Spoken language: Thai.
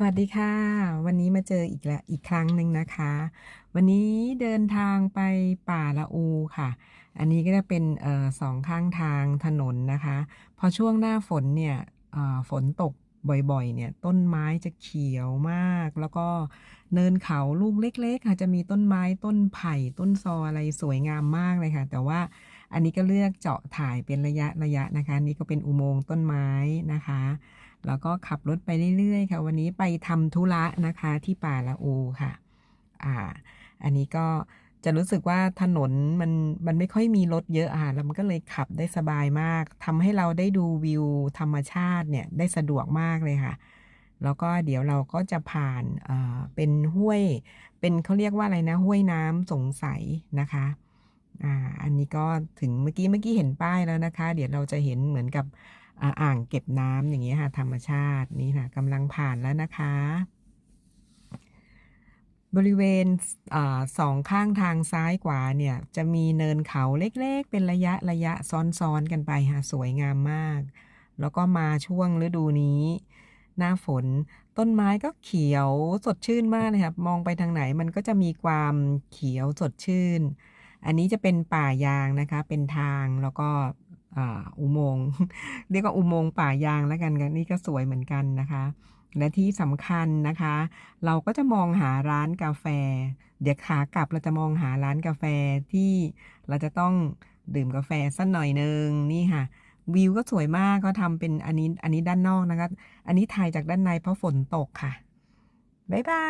สวัสดีค่ะ วันนี้มาเจออีกแล้วอีกครั้งหนึ่งนะคะ วันนี้เดินทางไปป่าละอูค่ะ อันนี้ก็จะเป็นออสองข้างทางถนนนะคะ พอช่วงหน้าฝนเนี่ยฝนตกบ่อยๆ เนี่ยต้นไม้จะเขียวมาก แล้วก็เนินเขาลูกเล็กๆค่ะจะมีต้นไม้ต้นไผ่ต้นซออะไรสวยงามมากเลยค่ะ แต่ว่า อันนี้ก็เลือกเจาะถ่ายเป็นระยะระยะนะคะ นี่ก็เป็นอุโมงค์ต้นไม้นะคะ แล้วก็ขับรถไปเรื่อยๆค่ะ วันนี้ไปทำธุระนะคะที่ป่าละอูค่ะ อ่า อันนี้ก็จะรู้สึกว่าถนนมันมันไม่ค่อยมีรถเยอะอะแล้วมันก็เลยขับได้สบายมากทำให้เราได้ดูวิวธรรมชาติเนี่ยได้สะดวกมากเลยค่ะ แล้วก็เดี๋ยวเราก็จะผ่านเอ่อเป็นห้วย เป็นเขาเรียกว่าอะไรนะห้วยน้ำสงสัยนะคะ อ่าอันนี้ก็ถึงเมื่อกี้เมื่อกี้เห็นป้ายแล้วนะคะ เดี๋ยวเราจะเห็นเหมือนกับอ่าอางเก็บน้ำอย่างเงี้ยค่ะ ธรรมชาตินี่ค่ะกำลังผ่านแล้วนะคะ บริเวณอ่าสองข้างทางซ้ายขวาเนี่ย จะมีเนินเขาเล็กๆ เป็นระยะระยะซ้อนๆกันไปค่ะสวยงามมาก แล้วก็มาช่วงฤดูนี้ หน้าฝนต้นไม้ก็เขียวสดชื่นมากเลยครับมองไปทางไหนมันก็จะมีความเขียวสดชื่น อันนี้จะเป็นป่ายางนะคะ เป็นทางแล้วก็อุโมงค์เรียกว่าอุโมงค์ป่ายางแล้วกันกันนี่ก็สวยเหมือนกันนะคะ และที่สำคัญนะคะ เราก็จะมองหาร้านกาแฟ เดี๋ยวขากลับเราจะมองหาร้านกาแฟที่เราจะต้องดื่มกาแฟสักหน่อยนึงนี่ค่ะวิวก็สวยมากเขาทำเป็นอันนี้อันนี้ด้านนอกนะคะ อันนี้ถ่ายจากด้านในเพราะฝนตกค่ะ บ๊ายบาย